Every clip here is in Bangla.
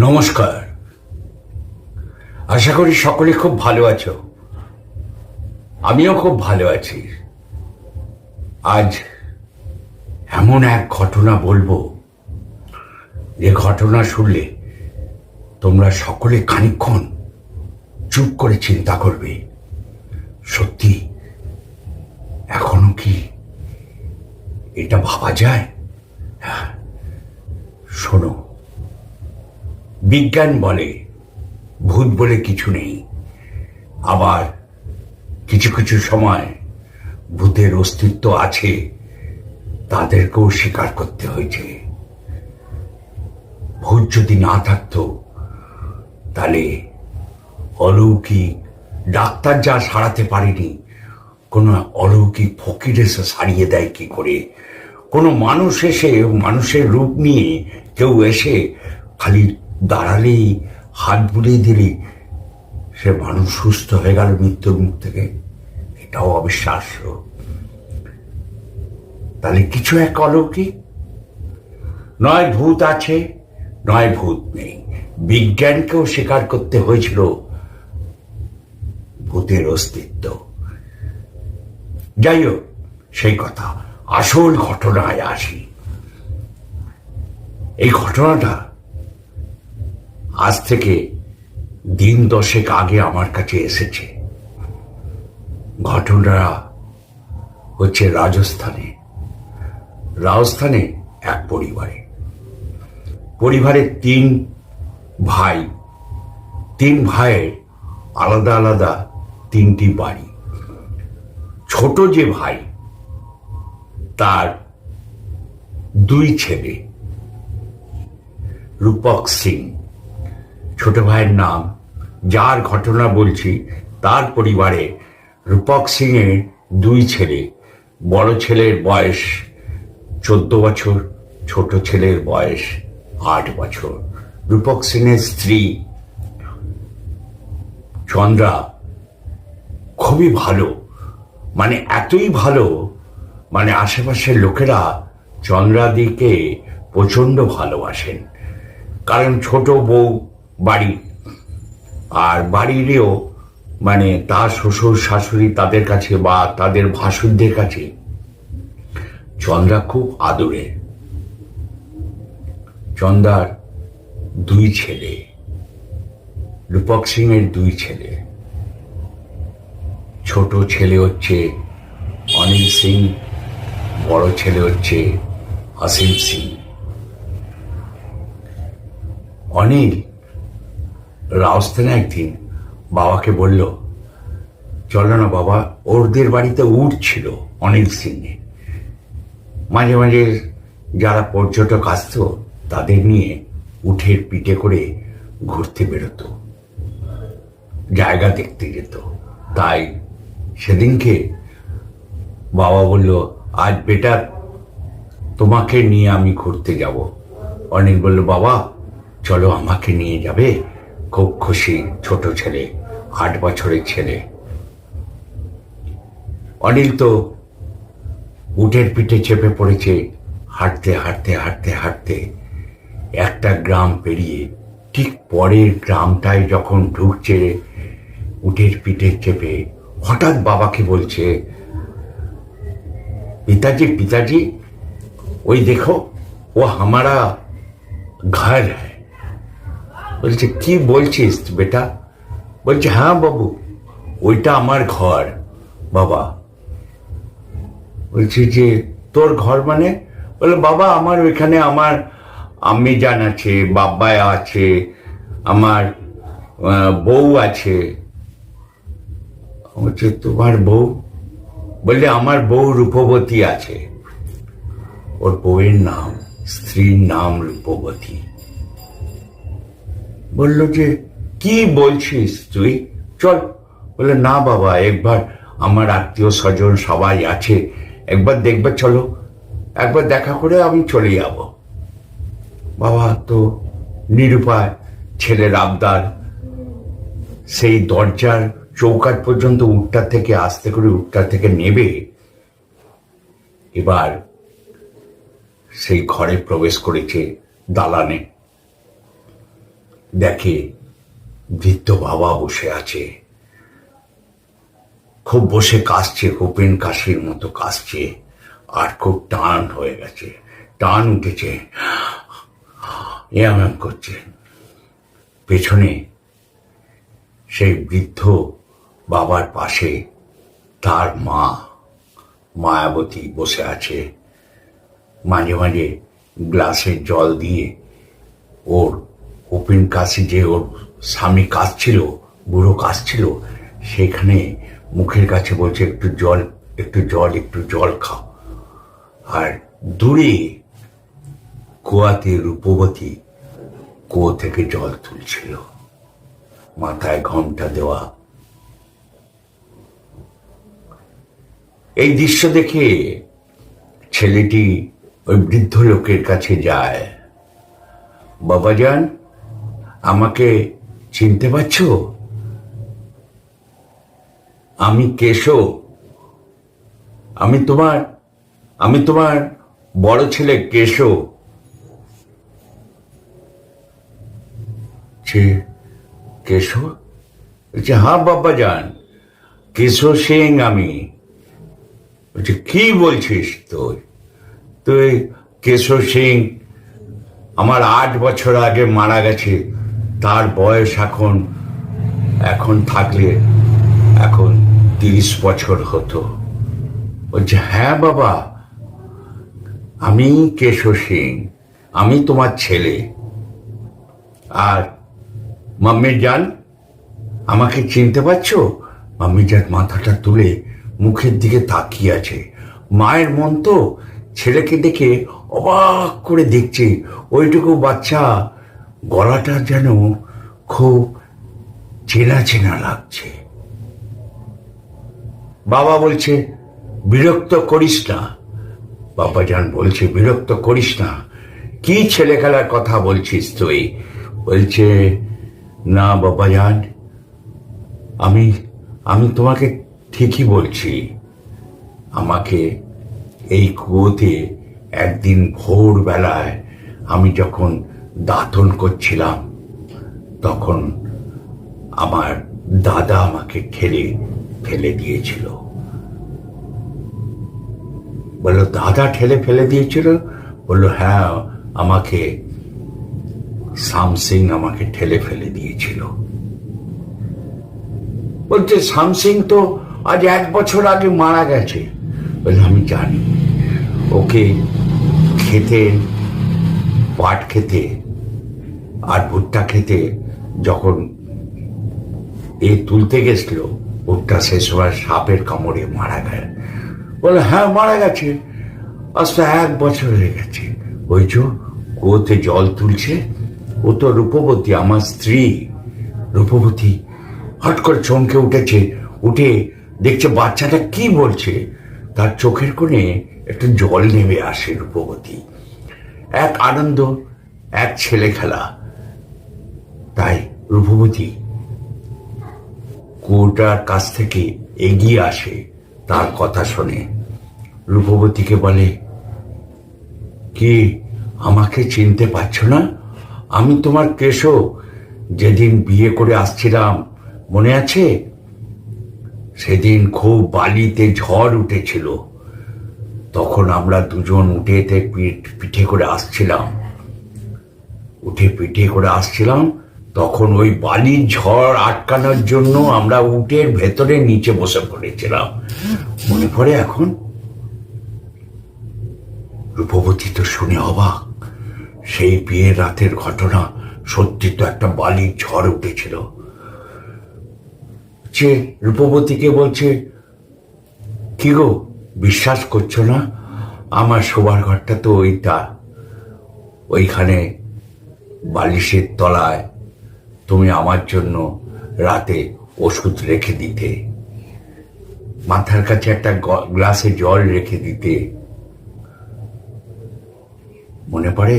নমস্কার। আশা করি সকলে খুব ভালো আছো। আমিও খুব ভালো আছি। আজ এমন এক ঘটনা বলব। যে ঘটনা শুনলে তোমরা সকলে খানিক্ষণ চুপ করে চিন্তা করবে। সত্যি এখনও কি এটা ভাবা যায়? হ্যাঁ, শোনো। বিজ্ঞান বলে, ভূত বলে কিছু নেই। আবার কিছু কিছু সময় ভূতের অস্তিত্ব আছে, তাদেরকেও স্বীকার করতে হয়েছে। ভূত যদি না থাকতো, তাহলে অলৌকিক ডাক্তার যা সারাতে পারেনি, কোনো অলৌকিক ফকির এসে সারিয়ে দেয় কি করে? কোনো মানুষ এসে, মানুষের রূপ নিয়ে কেউ এসে খালি দাঁড়ালেই হাত বুলিয়ে দিলেই সে মানুষ সুস্থ হয়ে গেল মৃত্যুর মুখ থেকে। এটাও অবিশ্বাস্য। তাহলে কিছু এক অলৌকিক? নয় ভূত আছে, নয় ভূত নেই। বিজ্ঞানকেও স্বীকার করতে হয়েছিল ভূতের অস্তিত্ব। যাই হোক, সেই কথা। আসল ঘটনায় আসি। এই ঘটনাটা আজ থেকে দিন দশেক আগে আমার কাছে এসেছে। ঘটনা হচ্ছে রাজস্থানে। রাজস্থানে এক পরিবারে। পরিবারের তিন ভাই। তিন ভাইয়ের আলাদা আলাদা তিনটি বাড়ি। ছোট যে ভাই, তার দুই ছেলে, রূপক সিং। ছোট ভাইয়ের নাম, যার ঘটনা বলছি, তার পরিবারে রূপক সিং এর দুই ছেলে। বড় ছেলের বয়স চোদ্দ বছর, ছোট ছেলের বয়স আট বছর। রূপক সিং এর স্ত্রী চন্দ্রা খুবই ভালো। মানে এতই ভালো মানে আশেপাশের লোকেরা চন্দ্রাদিকে প্রচণ্ড ভালোবাসেন। কারণ ছোট বউ বাড়ি। আর বাড়িরও মানে তার শ্বশুর, শাশুড়ি তাদের কাছে বা তাদের ভাসুরদের কাছে চন্দ্রা খুব আদরে। চন্দ্রার দুই ছেলে, রূপক সিং এর দুই ছেলে। ছোট ছেলে হচ্ছে অনিল সিং, বড় ছেলে হচ্ছে অসীম সিং। অনিল রাজস্থানে একদিন বাবাকে বলল, চলো না বাবা, ওরদের বাড়িতে উঠ ছিল অনিল সিংয়ে মাঝে মাঝে যারা পর্যটক আসতো, তাদের নিয়ে উঠের পিঠে করে ঘুরতে বেরোতো, জায়গা দেখতে যেত। তাই সেদিনকে বাবা বলল, আজ বেটা তোমাকে নিয়ে আমি ঘুরতে যাব। অনিল বলল, বাবা, চলো আমাকে নিয়ে যাবে? খুব খুশি ছোট ছেলে, আট বছরের ছেলে। অনিল তো উটের পিঠে চেপে পড়েছে, হাঁটতে হাঁটতে হাঁটতে হাঁটতে। একটা গ্রাম পেরিয়ে ঠিক পরের গ্রামটায় যখন ঢুকছে, উটের পিঠে চেপে হঠাৎ বাবাকে বলছে, পিতাজি পিতাজি, ওই দেখো, ও হামারা ঘর হ্যাঁ বলছে, কি বলছিস বেটা? বলছে হ্যাঁ বাবু, ওইটা আমার ঘর, বাবা। বলছি যে, তোর ঘর মানে? বলে, বাবা, আমার ওইখানে আমার আম্মি জান আছে বাবা আছে, আমার বউ আছে। বলছে, তোমার বউ? বললে আমার বউ রূপবতী আছে। ওর বউয়ের নাম, স্ত্রীর নাম রূপবতী। বলল যে, কি বলছিস তুই? চল। বলে না বাবা, একবার আমার আত্মীয় স্বজন সবাই আছে, একবার দেখবে, চলো। একবার দেখা করে আমি চলে যাব। বাবা তো নিরুপায়, ছেলের আবদার। সেই দরজার চৌকাট পর্যন্ত উঠটা থেকে, আস্তে করে উঠটা থেকে নেবে। এবার সেই ঘরে প্রবেশ করেছে দালানে। দেখে বৃদ্ধ বাবা বসে আছে। খুব বসে কাশছে হোপেন কাশির মতো কাশছে, আর খুব টান হয়ে গেছে। টান উঠেছে। এমন করছে। পেছনে সেই বৃদ্ধ বাবার পাশে তার মা, মায়াবতী বসে আছে। মাঝে মাঝে গ্লাসে জল দিয়ে ওর ওপেন কাশি যে ওর স্বামী কাশছিল বুড়ো কাশছিল সেখানে মুখের কাছে বলছে, একটু জল একটু জল একটু জল খাও। আর দূরে কুয়াতে রূপবতী কুয়ো থেকে জল তুলছিল। মাথায় ঘমটা দেওয়া। এই দৃশ্য দেখে ছেলেটি ওই বৃদ্ধ লোকের কাছে যায়। বাবাজান আমাকে চিনতে পারছ? আমি কেশো। আমি তোমার আমি তোমার বড় ছেলে কেশো। কেশো? বলছে হ্যাঁ বাবা যান কেশো সিং আমি। বলছে, কি বলছিস তুই? তুই কেশো সিং আমার আট বছর আগে মারা গেছে। তার বয়স এখন এখন থাকলে এখন তিরিশ বছর হতো। বলছে হ্যাঁ বাবা, আমি কেশো সিং, আমি তোমার ছেলে। আর মাম্মি যান আমাকে চিনতে পারছ? মাম্মি যান মাথাটা তুলে মুখের দিকে তাকিয়ে আছে। মায়ের মন তো ছেলেকে দেখে অবাক করে দেখছে। ওইটুকু বাচ্চা গলাটা যেন খুব চেনা চেনা লাগছে। বাবা বলছে, বিরক্ত করিস না। বাবা যান বলছে, বিরক্ত করিস না। কি ছেলে খেলার কথা বলছিস তুই? বলছে, না বাবা যান আমি আমি তোমাকে ঠিকই বলছি। আমাকে এই কুয়োতে একদিন ভোরবেলায় আমি যখন দাঁতন করছিলাম। তখন আমার দাদা আমাকে ঠেলে ফেলে দিয়েছিল। বলল, দাদা ঠেলে ফেলে দিয়েছিল? বলল হ্যাঁ আমাকে শাম সিং আমাকে ঠেলে ফেলে দিয়েছিল। বলছে শাম সিং তো আজ এক বছর আগে মারা গেছে। বলে আমি জানি। ওকে খেতে, পাট খেতে আর ভুট্টা খেতে যখন এ তুলতে গেছিল, ভুট্টা শেষ হওয়ার সাপের কামড়ে মারা গেল। বলে হ্যাঁ মারা গেছে। আজ এক বছর হয়ে গেছে। ওই যে কুয়োতে জল তুলছে? ও তো রূপবতী, আমার স্ত্রী। রূপবতী হট করে চমকে উঠেছে, উঠে দেখছে বাচ্চাটা কি বলছে। তার চোখের কোণে একটু জল নেমে আসে রূপবতী। এক আনন্দ, এক ছেলে খেলা তাই রূপবতী কুয়োটার কাছ থেকে এগিয়ে আসে, তার কথা শুনে। রূপবতীকে বলে, কি? আমাকে চিনতে পারছ না? আমি তোমার কেশো যেদিন বিয়ে করে আসছিলাম, মনে আছে? সেদিন খুব বালিতে ঝড় উঠেছিল। তখন আমরা দুজন পিঠ পিঠে করে আসছিলাম। উঠে পিঠে করে আসছিলাম তখন ওই বালির ঝড় আটকানোর জন্য আমরা উটের ভেতরে নিচে বসে পড়েছিলাম। মনে পড়ে এখন? রূপবতী তো শুনে অবাক। সেই বিয়ের রাতের ঘটনা সত্যি তো একটা বালির ঝড় উঠেছিল। যে রূপবতীকে বলছে, কি গো, বিশ্বাস করছ না? আমার শোবার ঘরটা তো ওইটা ওইখানে বালিশের তলায় তুমি আমার জন্য রাতে ওষুধ রেখে দিতে। মাথার কাছে একটা গ্লাসে জল রেখে দিতে। মনে পড়ে?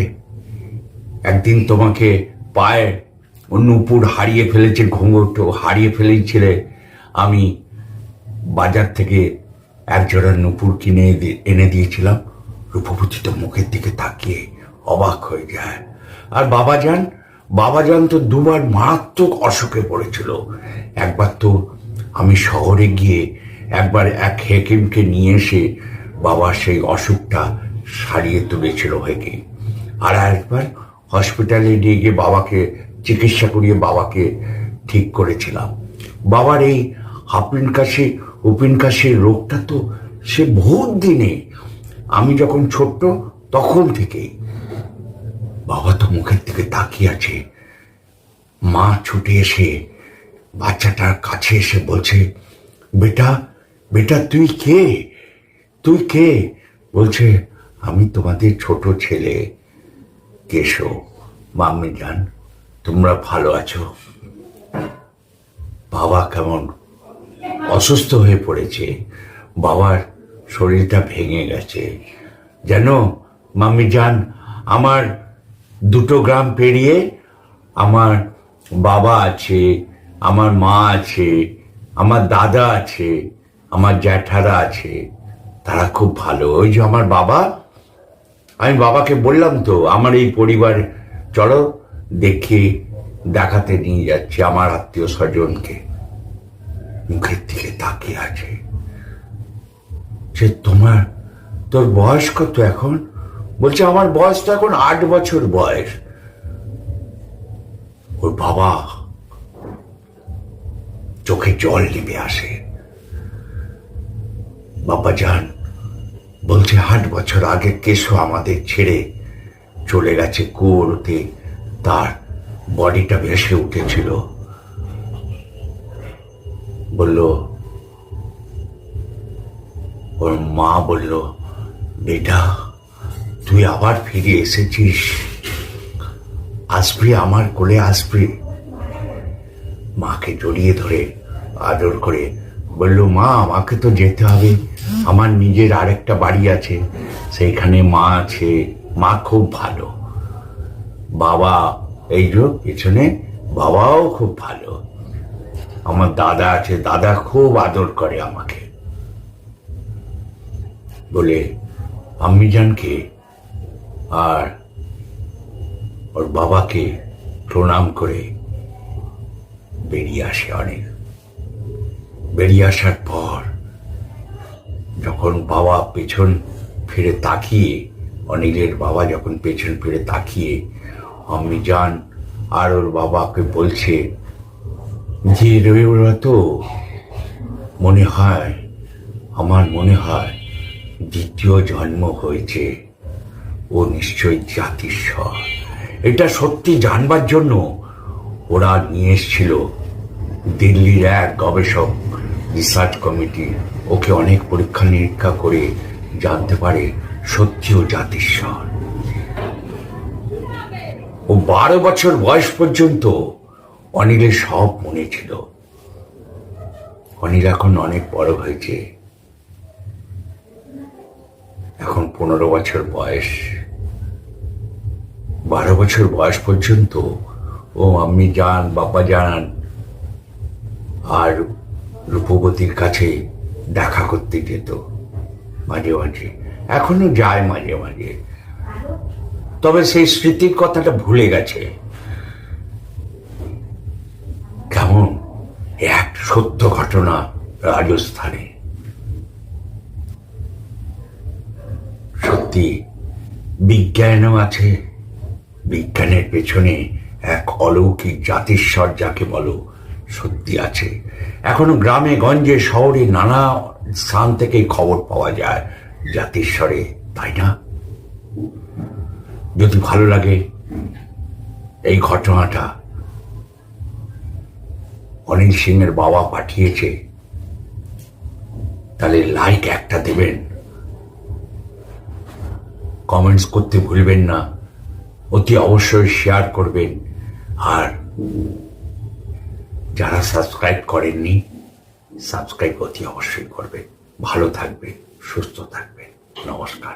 একদিন তোমাকে পায়ে নুপুর হারিয়ে ফেলেছে ঘুঙুরটো হারিয়ে ফেলেছিলে। আমি বাজার থেকে এক জোড়া নুপুর কিনে এনে দিয়েছিলাম। রূপবতী তো মুখের দিকে তাকিয়ে অবাক হয়ে যায়। আর বাবা যান বাবাজান তো দুবার মারাত্মক অসুখে পড়েছিল। একবার তো আমি শহরে গিয়ে একবার এক হেকিমকে নিয়ে এসে বাবা সেই অসুখটা সারিয়ে তুলেছিল হেকিম। আর একবার হসপিটালে নিয়ে গিয়ে বাবাকে চিকিৎসা করিয়ে বাবাকে ঠিক করেছিলাম। বাবার এই হাপিন কাশি উপিন কাশির রোগটা তো সে বহুত দিনে। আমি যখন ছোট্ট তখন থেকেই বাবা তো মুখের দিকে তাকিয়ে আছে। মা ছুটে এসে বাচ্চাটার কাছে এসে বলছে, বেটা বেটা, তুই কে? তুই কে? বলছে, আমি তোমাদের ছোট ছেলে, কেশো। মাম্মি যান তোমরা ভালো আছো? বাবা কেমন অসুস্থ হয়ে পড়েছে। বাবার শরীরটা ভেঙে গেছে। যেন মাম্মি যান আমার দুটো গ্রাম পেরিয়ে আমার বাবা আছে, আমার মা আছে, আমার দাদা আছে, আমার জ্যাঠারা আছে, তারা খুব ভালো। ওই যে আমার বাবা, আমি বাবাকে বললাম তো, আমার এই পরিবার, চলো দেখি দেখাতে নিয়ে যাচ্ছি আমার আত্মীয় স্বজনকে। মুখের দিকে তাকিয়ে আছে। যে তোমার, তোর বয়স কত এখন? বলছে, আমার বয়স তো এখন আট বছর বয়স। ওর বাবা চোখে জল নেমে আসে। বাবা যান, বলছে, আট বছর আগে কেশো আমাদের ছেড়ে চলে গেছে কুয়োতে। তার বডিটা ভেসে উঠেছিল। বলল, ওর মা বলল, বেটা তুই আবার ফিরে এসেছিস? আসবি আমার কোলে, আসবি। মাকে জড়িয়ে ধরে আদর করে বলল, মা, আমাকে তো যেতে হবে। আমার নিজের আরেকটা বাড়ি আছে। সেইখানে মা আছে। মা খুব ভালো। বাবা, এই যে পেছনে, বাবাও খুব ভালো। আমার দাদা আছে, দাদা খুব আদর করে আমাকে। বলে আম্মি জানকে আর ওর বাবাকে প্রণাম করে বেরিয়ে আসে অনেক বেরিয়ে আসার পর যখন বাবা পেছন ফিরে তাকিয়ে, অনিলের বাবা যখন পেছন ফিরে তাকিয়ে আমি যান আর ওর বাবাকে বলছে, যে রবিবার তো, মনে হয়, আমার মনে হয় দ্বিতীয় জন্ম হয়েছে। ও নিশ্চয়ই জাতিস্বর। এটা সত্যি জানবার জন্য ওরা নিয়ে এসেছিল দিল্লির এক গবেষক, রিসার্চ কমিটি। ওকে অনেক পরীক্ষা নিরীক্ষা করে জানতে পারে সত্যি ও জাতিস্বর। ও বারো বছর বয়স পর্যন্ত অনিলের সব মনে ছিল। অনিল এখন অনেক বড় হয়েছে। এখন পনেরো বছর বয়স। বারো বছর বয়স পর্যন্ত, ও আম্মি যান, বাবা যান, আর রূপবতীর কাছে দেখা করতে যেত, মাঝে মাঝে। এখনও যায় মাঝে মাঝে। তবে সেই স্মৃতির কথাটা ভুলে গেছে। কেমন? এক সত্য ঘটনা রাজস্থানে। সত্যি বিজ্ঞানও আছে। বিজ্ঞানের পেছনে এক অলৌকিক জাতিস্বর যাকে বলো, সত্যি আছে। এখনও গ্রামে, গঞ্জে, শহরে নানা স্থান থেকে খবর পাওয়া যায়, জাতিস্বরে, তাই না? যদি ভালো লাগে এই ঘটনাটা, অনিল সিংয়ের বাবা পাঠিয়েছে, তাহলে লাইক একটা দেবেন। কমেন্টস করতে ভুলবেন না। অতি অবশ্যই শেয়ার করবেন। আর যারা সাবস্ক্রাইব করেননি সাবস্ক্রাইব অতি অবশ্যই করবেন। ভালো থাকবে সুস্থ থাকবে নমস্কার।